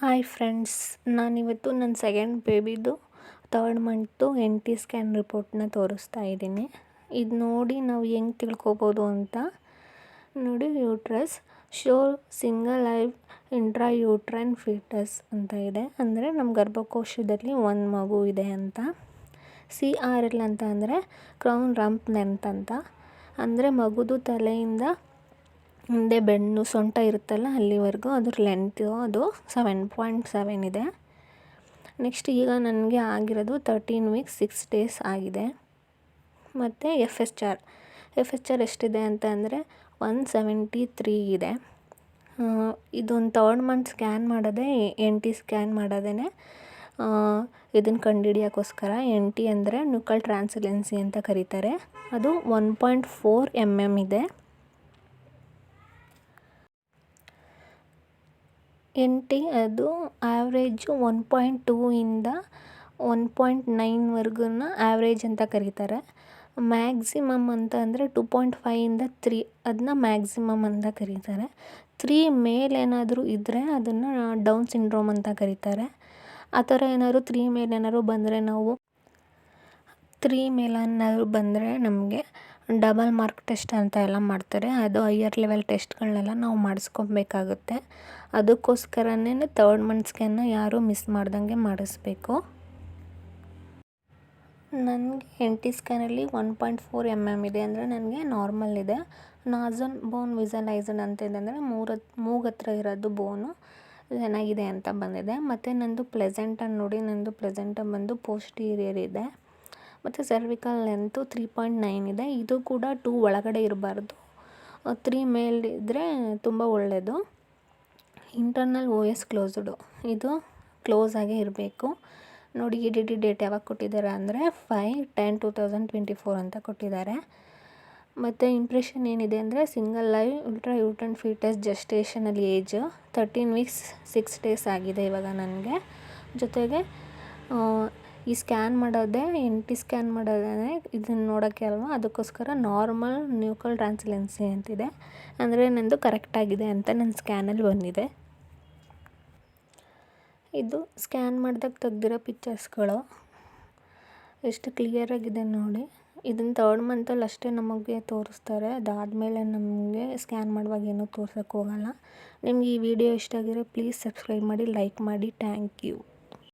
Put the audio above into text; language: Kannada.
ಹಾಯ್ ಫ್ರೆಂಡ್ಸ್, ನಾನಿವತ್ತು ನನ್ನ second ಬೇಬಿದು third month N T scan ರಿಪೋರ್ಟ್ನ ತೋರಿಸ್ತಾ ಇದ್ದೀನಿ. ಇದು ನೋಡಿ ನಾವು ಹೆಂಗೆ ತಿಳ್ಕೊಬೋದು ಅಂತ. ನೋಡಿ uterus, show single live intra uterine foetus ಅಂತ ಇದೆ. ಅಂದರೆ ನಮ್ಮ ಗರ್ಭಕೋಶದಲ್ಲಿ ಒಂದು ಮಗು ಇದೆ ಅಂತ. ಸಿ ಆರ್ ಎಲ್ ಅಂತ ಅಂದರೆ ಕ್ರೌನ್ ರಂಪ್ ಲೆಂತ್ ಅಂತ. ಅಂದರೆ ಮಗುದು ತಲೆಯಿಂದ ಮುಂದೆ ಬೆನ್ನು ಸೊಂಟ ಇರುತ್ತಲ್ಲ ಅಲ್ಲಿವರೆಗೂ ಅದ್ರ ಲೆಂತು ಅದು ಸೆವೆನ್ ಪಾಯಿಂಟ್ ಸೆವೆನ್ ಇದೆ. ನೆಕ್ಸ್ಟ್ ಈಗ ನನಗೆ ಆಗಿರೋದು ತರ್ಟೀನ್ ವೀಕ್ಸ್ ಸಿಕ್ಸ್ ಡೇಸ್ ಆಗಿದೆ. ಮತ್ತು F S R F H R ಎಷ್ಟಿದೆ ಅಂತ ಅಂದರೆ ಒನ್ ಸೆವೆಂಟಿ ತ್ರೀ ಇದೆ ಇದೊಂದು ತರ್ಡ್ ಮಂತ್ ಸ್ಕ್ಯಾನ್ ಮಾಡೋದೇ ಎನ್ ಟಿ ಸ್ಕ್ಯಾನ್ ಮಾಡೋದೇ ಇದನ್ನು ಕಂಡುಹಿಡಿಯೋಕ್ಕೋಸ್ಕರ ಎನ್ ಟಿ ಅಂದರೆ ನ್ಯೂಕಲ್ ಟ್ರಾನ್ಸಿಲೆನ್ಸಿ ಅಂತ ಕರೀತಾರೆ. ಅದು one point four M M ಇದೆ. ಎನ್ ಟಿ ಅದು ಆ್ಯಾವ್ರೇಜು ಒನ್ ಪಾಯಿಂಟ್ ಟೂ ಇಂದ ಒನ್ ಪಾಯಿಂಟ್ ನೈನ್ವರೆಗೂ ಆ್ಯಾವ್ರೇಜ್ ಅಂತ ಕರೀತಾರೆ. ಮ್ಯಾಕ್ಸಿಮಮ್ ಅಂತ ಅಂದರೆ ಟೂ ಪಾಯಿಂಟ್ ಫೈಯಿಂದ ತ್ರೀ ಅದನ್ನ ಮ್ಯಾಕ್ಸಿಮಮ್ ಅಂತ ಕರೀತಾರೆ. ತ್ರೀ ಮೇಲೇನಾದರೂ ಇದ್ದರೆ ಅದನ್ನು ಡೌನ್ ಸಿಂಡ್ರೋಮ್ ಅಂತ ಕರೀತಾರೆ. ಆ ಥರ ಏನಾದ್ರು ತ್ರೀ ಮೇಲೇನಾದ್ರು ಬಂದರೆ ನಾವು ತ್ರೀ ಮೇಲೆ ಏನಾದರೂ ಬಂದರೆ ನಮಗೆ ಡಬಲ್ ಮಾರ್ಕ್ ಟೆಸ್ಟ್ ಅಂತ ಎಲ್ಲ ಮಾಡ್ತಾರೆ. ಅದು ಹೈಯರ್ ಲೆವೆಲ್ ಟೆಸ್ಟ್ಗಳನ್ನೆಲ್ಲ ನಾವು ಮಾಡಿಸ್ಕೊಬೇಕಾಗುತ್ತೆ. ಅದಕ್ಕೋಸ್ಕರನೇ ತರ್ಡ್ ಮಂತ್ ಸ್ಕ್ಯಾನ್ನ ಯಾರೂ ಮಿಸ್ ಮಾಡ್ದಂಗೆ ಮಾಡಿಸ್ಬೇಕು. ನನಗೆ N T ಸ್ಕ್ಯಾನಲ್ಲಿ one point four M M ಇದೆ ಅಂದರೆ ನನಗೆ ನಾರ್ಮಲ್ ಇದೆ. ನಾಝನ್ ಬೋನ್ ವಿಸಲೈಸನ್ ಅಂತ ಇದೆ ಅಂದರೆ ಮೂರ ಮೂಗತ್ರ ಇರೋದು ಬೋನು ಚೆನ್ನಾಗಿದೆ ಅಂತ ಬಂದಿದೆ. ಮತ್ತು ನಂದು ಪ್ಲೆಸೆಂಟನ್ನು ನೋಡಿ, ನಂದು ಪ್ಲೆಸೆಂಟ ಬಂದು ಪೋಸ್ಟೀರಿಯರ್ ಇದೆ. ಮತ್ತು cervical length three point nine ಇದೆ. ಇದು ಕೂಡ ಟೂ ಒಳಗಡೆ ಇರಬಾರ್ದು. ತ್ರೀ ಮೇಲಿದ್ದರೆ ತುಂಬ ಒಳ್ಳೆಯದು ಇಂಟರ್ನಲ್ ಓ ಎಸ್ ಕ್ಲೋಸ್ಡು ಇದು ಕ್ಲೋಸ್ ಆಗೇ ಇರಬೇಕು. ನೋಡಿ ಇ ಡಿ ಡೇಟ್ ಯಾವಾಗ ಕೊಟ್ಟಿದ್ದಾರೆ ಅಂದರೆ five ten two thousand twenty four ಅಂತ ಕೊಟ್ಟಿದ್ದಾರೆ. ಮತ್ತು ಇಂಪ್ರೆಷನ್ ಏನಿದೆ ಅಂದರೆ single live ultra uterine foetus gestational age thirteen weeks six days ಆಗಿದೆ ಇವಾಗ ನನಗೆ. ಜೊತೆಗೆ ಈ ಸ್ಕ್ಯಾನ್ ಮಾಡೋದೇ ಎನ್ ಟಿ ಸ್ಕ್ಯಾನ್ ಮಾಡೋದೇ ಇದನ್ನು ನೋಡೋಕ್ಕೆ ಅಲ್ವಾ? ಅದಕ್ಕೋಸ್ಕರ ನಾರ್ಮಲ್ ನ್ಯೂಕಲ್ ಟ್ರಾನ್ಸ್ಲೆನ್ಸಿ ಅಂತಿದೆ. ಅಂದರೆ ನಂದು ಕರೆಕ್ಟಾಗಿದೆ ಅಂತ ನನ್ನ ಸ್ಕ್ಯಾನಲ್ಲಿ ಬಂದಿದೆ. ಇದು ಸ್ಕ್ಯಾನ್ ಮಾಡಿದಾಗ ತೆಗ್ದಿರೋ ಪಿಕ್ಚರ್ಸ್ಗಳು. ಎಷ್ಟು ಕ್ಲಿಯರಾಗಿದೆ ನೋಡಿ. ಇದನ್ನು ತರ್ಡ್ ಮಂತಲ್ಲಿ ಅಷ್ಟೇ ನಮಗೆ ತೋರಿಸ್ತಾರೆ. ಅದಾದಮೇಲೆ ನಮಗೆ ಸ್ಕ್ಯಾನ್ ಮಾಡುವಾಗ ಏನೂ ತೋರ್ಸೋಕ್ಕೆ ಹೋಗಲ್ಲ. ನಿಮ್ಗೆ ಈ ವಿಡಿಯೋ ಇಷ್ಟ ಆಗಿದ್ರೆ ಪ್ಲೀಸ್ ಸಬ್ಸ್ಕ್ರೈಬ್ ಮಾಡಿ, ಲೈಕ್ ಮಾಡಿ. Thank you.